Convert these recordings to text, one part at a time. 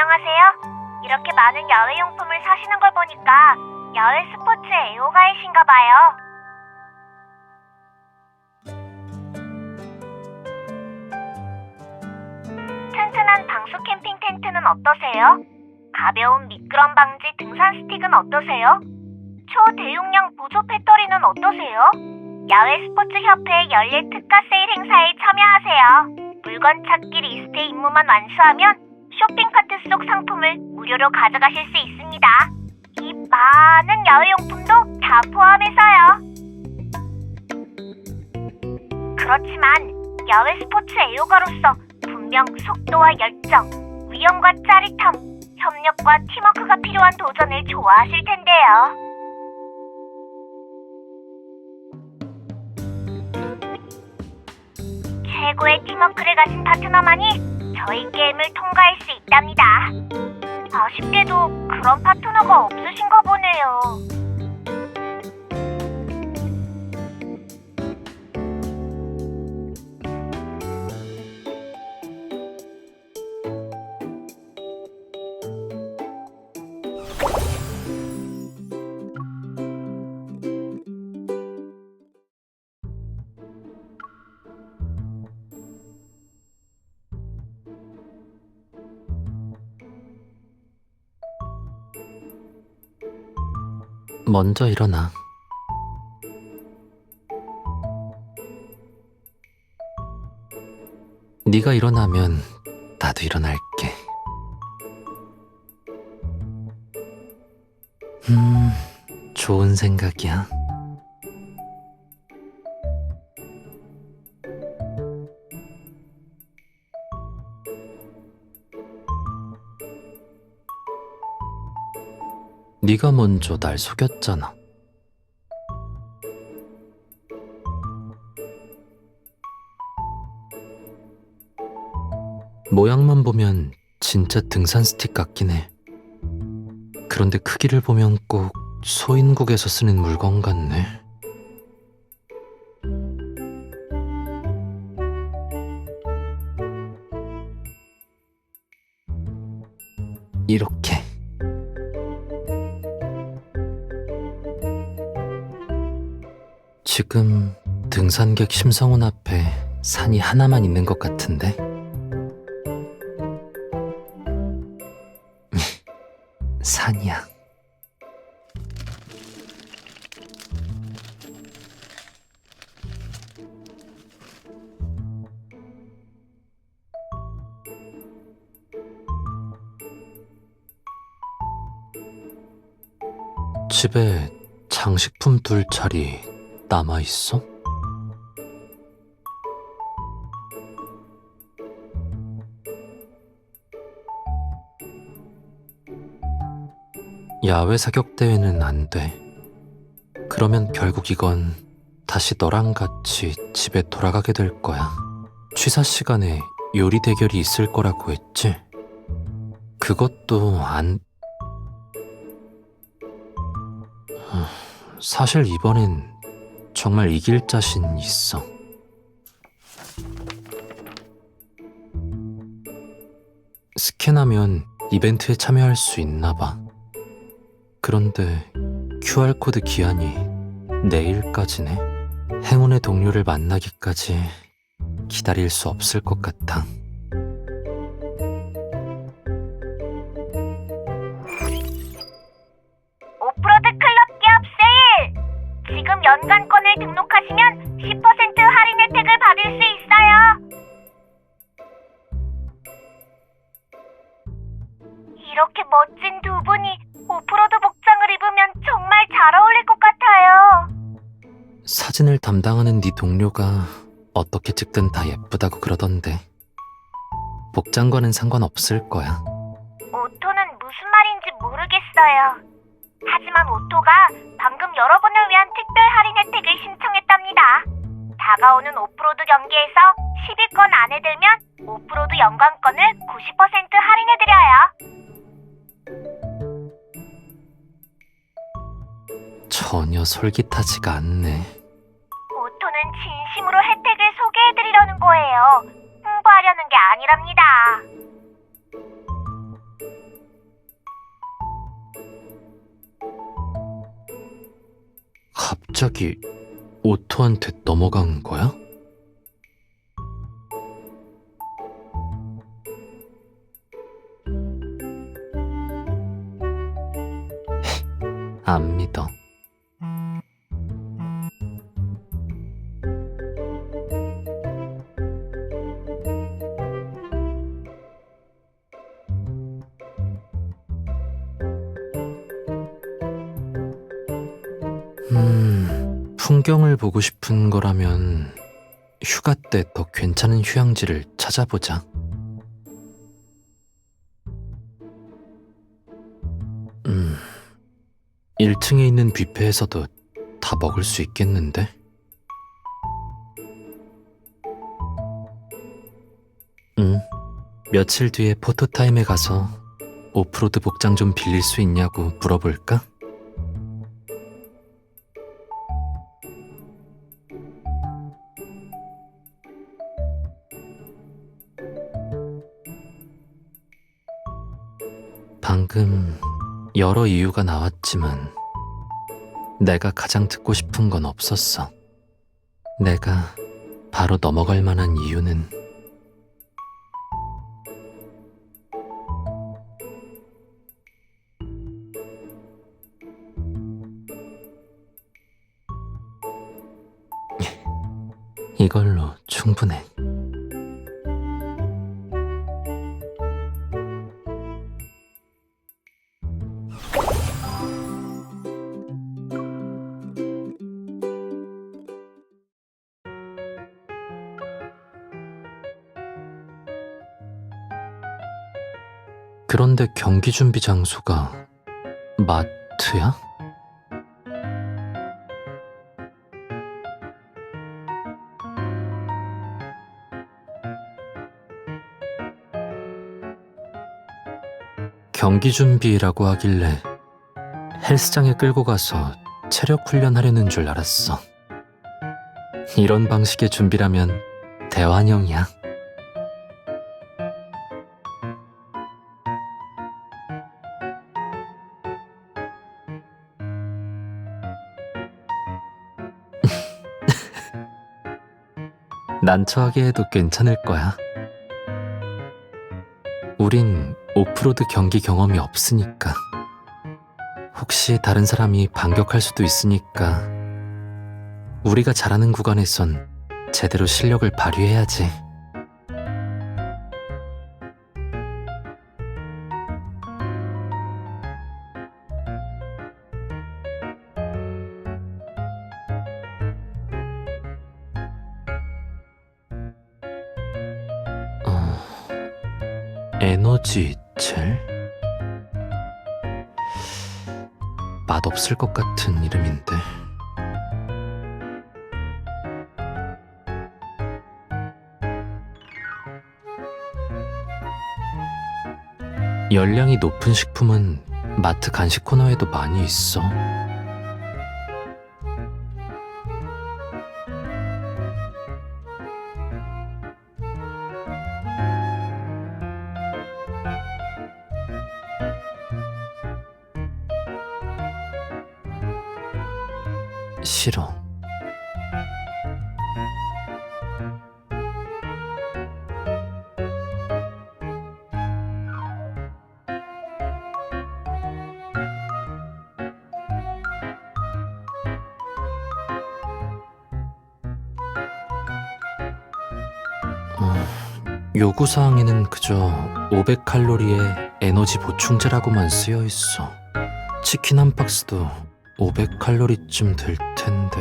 안녕하세요. 이렇게 많은 야외 용품을 사시는 걸 보니까 야외 스포츠 애호가이신가 봐요. 튼튼한 방수 캠핑 텐트는 어떠세요? 가벼운 미끄럼 방지 등산 스틱은 어떠세요? 초대용량 보조 배터리는 어떠세요? 야외 스포츠 협회 연례 특가 세일 행사에 참여하세요. 물건 찾기 리스트 임무만 완수하면 쇼핑카트 속 상품을 무료로 가져가실 수 있습니다. 이 많은 야외용품도 다 포함해서요. 그렇지만 야외 스포츠 애호가로서 분명 속도와 열정, 위험과 짜릿함, 협력과 팀워크가 필요한 도전을 좋아하실 텐데요. 최고의 팀워크를 가진 파트너만이 저희 게임을 통과할 수 있답니다. 아쉽게도 그런 파트너가 없으신가 보네요. 먼저 일어나. 네가 일어나면 나도 일어날게. 음, 좋은 생각이야. 네가 먼저 날 속였잖아. 모양만 보면 진짜 등산 스틱 같긴 해. 그런데 크기를 보면 꼭 소인국에서 쓰는 물건 같네. 지금 등산객 심성훈 앞에 산이 하나만 있는 것 같은데? 산이야. 집에 장식품 둘 자리 남아 있어? 야외 사격 대회는 안 돼. 그러면 결국 이건 다시 너랑 같이 집에 돌아가게 될 거야. 취사 시간에 요리 대결이 있을 거라고 했지? 그것도 안... 하, 사실 이번엔 정말 이길 자신 있어. 스캔하면 이벤트에 참여할 수 있나 봐. 그런데 QR코드 기한이 내일까지네. 행운의 동료를 만나기까지 기다릴 수 없을 것 같아. 담당하는 네 동료가 어떻게 찍든 다 예쁘다고 그러던데. 복장과는 상관없을 거야. 오토는 무슨 말인지 모르겠어요. 하지만 오토가 방금 여러분을 위한 특별 할인 혜택을 신청했답니다. 다가오는 오프로드 경기에서 10위권 안에 들면 오프로드 연관권을 90% 할인해드려요. 전혀 솔깃하지가 않네. 갑자기 오토한테 넘어간 거야? 안 믿어. 풍경을 보고 싶은 거라면 휴가 때 더 괜찮은 휴양지를 찾아보자. 음, 1층에 있는 뷔페에서도 다 먹을 수 있겠는데? 응, 며칠 뒤에 포토타임에 가서 오프로드 복장 좀 빌릴 수 있냐고 물어볼까? 방금 여러 이유가 나왔지만 내가 가장 듣고 싶은 건 없었어. 내가 바로 넘어갈 만한 이유는 이걸로 충분해. 그런데 경기 준비 장소가 마트야? 경기 준비라고 하길래 헬스장에 끌고 가서 체력 훈련하려는 줄 알았어. 이런 방식의 준비라면 대환영이야. 난처하게 해도 괜찮을 거야. 우린 오프로드 경기 경험이 없으니까. 혹시 다른 사람이 반격할 수도 있으니까. 우리가 잘하는 구간에선 제대로 실력을 발휘해야지. 없을 것 같은 이름인데. 열량이 높은 식품은 마트 간식 코너에도 많이 있어. 싫어. 어, 요구사항에는 그저 500칼로리의 에너지 보충제라고만 쓰여 있어. 치킨 한 박스도 500칼로리쯤 될 텐데.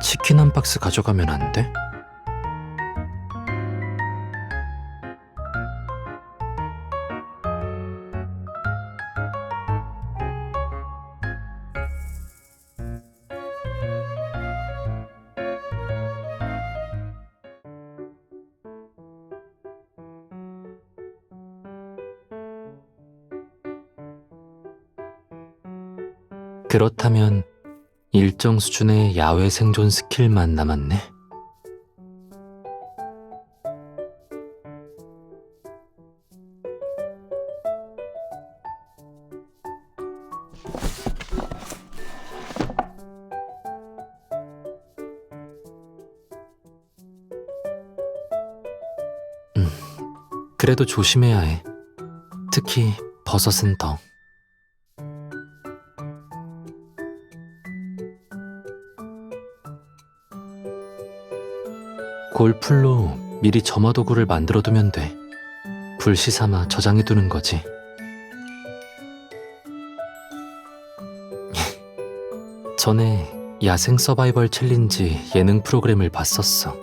치킨 한 박스 가져가면 안 돼? 그렇다면 일정 수준의 야외 생존 스킬만 남았네. 음, 그래도 조심해야 해. 특히 버섯은 더. 골풀로 미리 점화 도구를 만들어 두면 돼. 불시 삼아 저장해 두는 거지. 전에 야생 서바이벌 챌린지 예능 프로그램을 봤었어.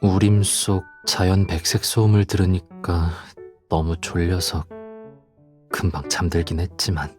우림 속 자연 백색 소음을 들으니까 너무 졸려서 금방 잠들긴 했지만.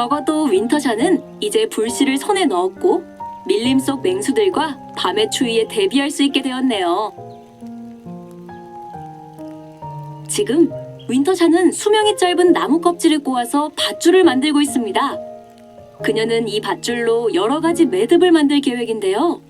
적어도 윈터샤는 이제 불씨를 손에 넣었고 밀림 속 맹수들과 밤의 추위에 대비할 수 있게 되었네요. 지금 윈터샤는 수명이 짧은 나무 껍질을 꼬아서 밧줄을 만들고 있습니다. 그녀는 이 밧줄로 여러 가지 매듭을 만들 계획인데요.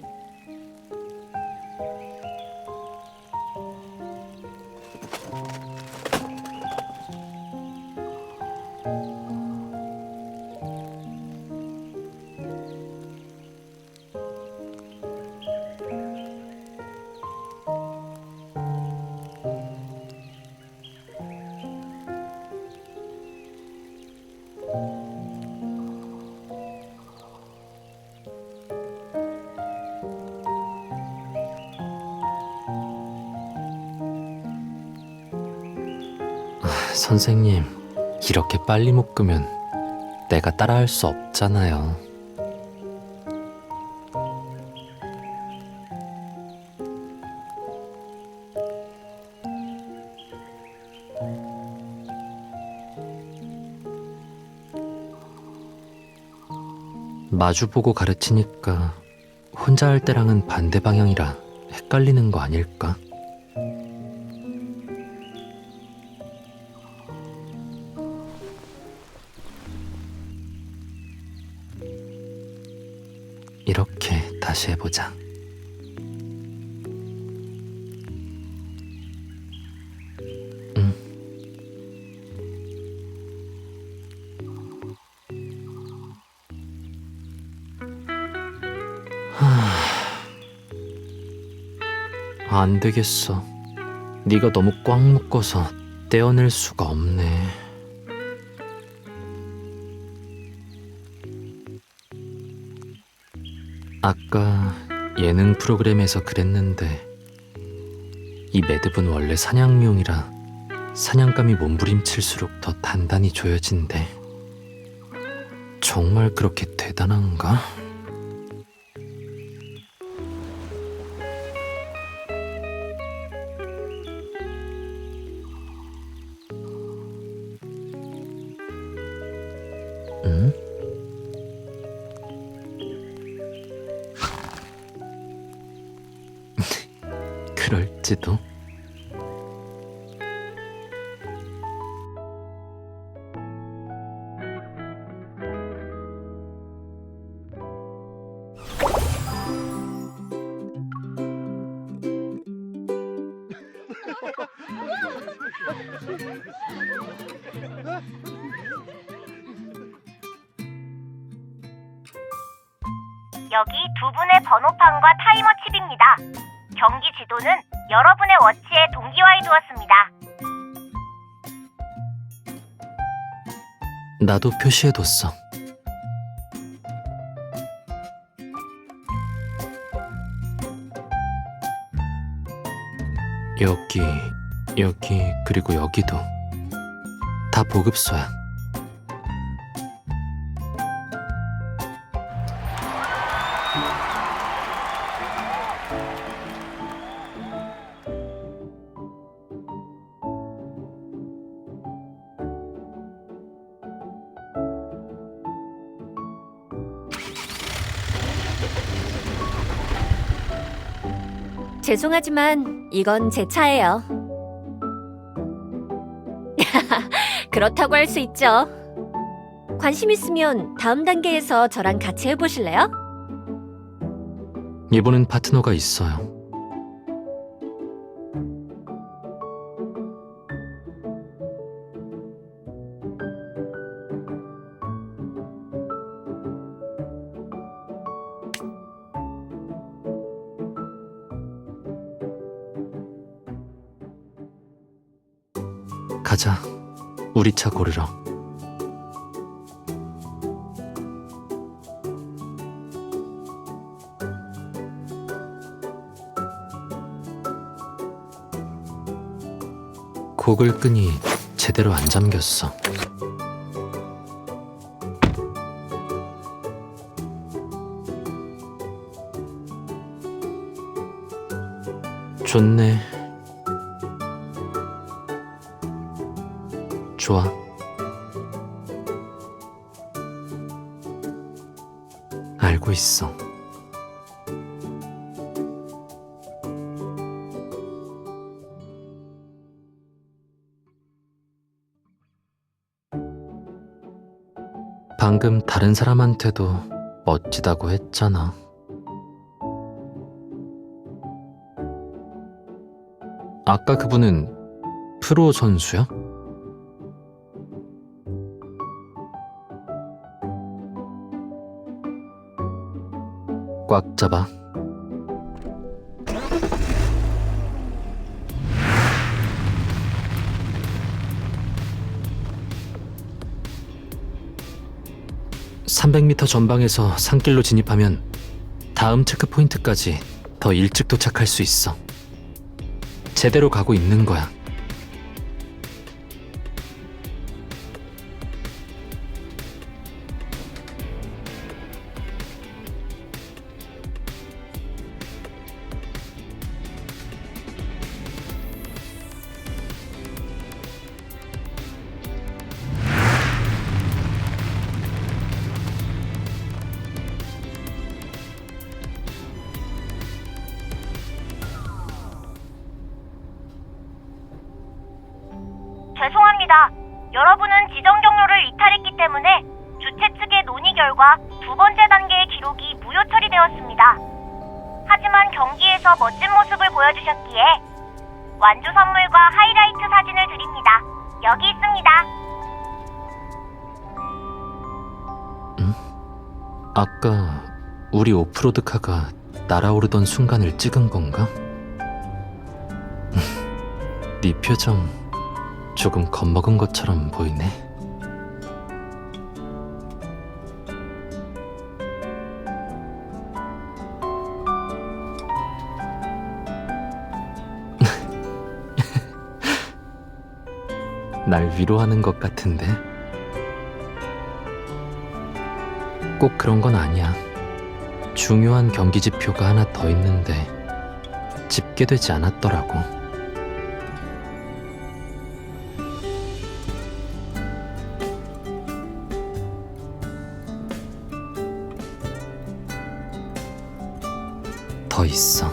선생님 이렇게 빨리 묶으면 내가 따라할 수 없잖아요. 마주보고 가르치니까 혼자 할 때랑은 반대 방향이라 헷갈리는 거 아닐까? 안 되겠어. 네가 너무 꽉 묶어서 떼어낼 수가 없네. 아까 예능 프로그램에서 그랬는데 이 매듭은 원래 사냥용이라 사냥감이 몸부림칠수록 더 단단히 조여진대. 정말 그렇게 대단한가? 응? 그럴지도. 여기 두 분의 번호판과 타이머 칩입니다. 경기 지도는 여러분의 워치에 동기화해 두었습니다. 나도 표시해뒀어. 여기, 여기, 그리고 여기도 다 보급소야. 죄송하지만 이건 제 차예요. 그렇다고 할 수 있죠. 관심 있으면 다음 단계에서 저랑 같이 해보실래요? 이분은 파트너가 있어요. 가자. 우리 차 고르러. 곡을 끄니 제대로 안 잠겼어. 좋네. 좋아. 알고 있어. 방금 다른 사람한테도 멋지다고 했잖아. 아까 그분은 프로 선수야? 꽉 잡아. (300m) 전방에서 산길로 진입하면 다음 체크포인트까지 더 일찍 도착할 수 있어 제대로 가고 있는 거야 죄송합니다. 여러분은 지정 경로를 이탈했기 때문에 주최 측의 논의 결과 두 번째 단계의 기록이 무효 처리되었습니다. 하지만 경기에서 멋진 모습을 보여주셨기에 완주 선물과 하이라이트 사진을 드립니다. 여기 있습니다. 아까 우리 오프로드카가 날아오르던 순간을 찍은 건가? 네 표정 조금 겁먹은 것처럼 보이네. 날 위로하는 것 같은데. 꼭 그런 건 아니야. 중요한 경기 지표가 하나 더 있는데 집계되지 않았더라고. 있어.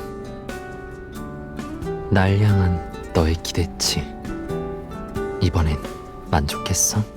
날 향한 너의 기대치. 이번엔 만족했어?